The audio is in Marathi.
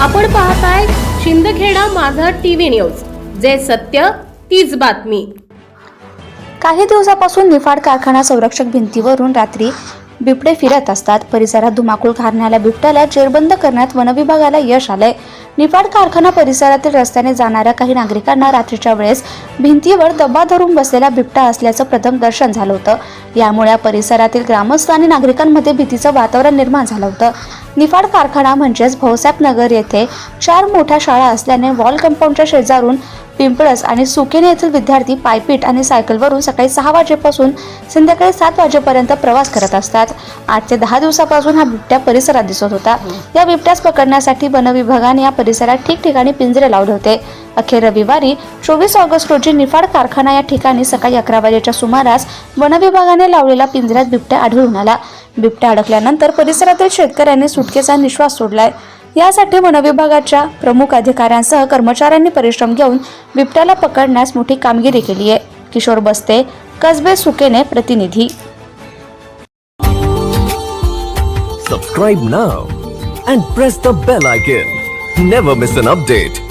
आपण पाहताय शिंदखेडा माझा टीव्ही न्यूज. जे सत्य तीच बातमी. काही दिवसापासून निफाड कारखाना संरक्षक भिंतीवरून रात्री बिबटे फिरत असतात. परिसरात धुमाकूळ घालणाऱ्या बिबट्याला जेरबंद करण्यात वनविभागाला यश आलंय. निफाड कारखाना परिसरातील रस्त्याने जाणाऱ्या काही नागरिकांना रात्रीच्या वेळेस भिंतीवर दबा धरून बसलेला बिबटा असल्याचं प्रथम दर्शन झालं होतं. यामुळे परिसरातील ग्रामस्थ आणि नागरिकांमध्ये भीतीचं वातावरण निर्माण झालं होतं. निफाड कारखाना म्हणजेच भाऊसाहेब नगर येथे चार मोठ्या शाळा असल्याने वॉल कंपाऊंडच्या शेजारून पिंपळस आणि सुकेने येथील विद्यार्थी पायपीट आणि सायकलवरून सकाळी सहा वाजेपासून संध्याकाळी सात वाजेपर्यंत प्रवास करत असतात. आठ ते दहा दिवसापासून हा बिबट्या परिसरात दिसत होता. या बिबट्यास पकडण्यासाठी वन विभागाने या परिसरात ठिकठिकाणी पिंजरे लावले होते. अखेर रविवारी चोवीस ऑगस्ट रोजी निफाड कारखाना या ठिकाणी सकाळी अकरा वाजेच्या सुमारास वनविभागाने लावलेला पिंजऱ्यात बिबट्या आढळून आला. बिबट्या अडकल्यानंतर परिसरातील शेतकऱ्यांनी सुटकेचा निश्वास सोडलाय. यासाठी वनविभागाच्या प्रमुख अधिकाऱ्यांसह कर्मचाऱ्यांनी परिश्रम घेऊन बिबट्याला पकडण्यास मोठी कामगिरी केली आहे. किशोर बस्ते कसबे सुकेने प्रतिनिधी. Subscribe now and press the bell icon never miss an update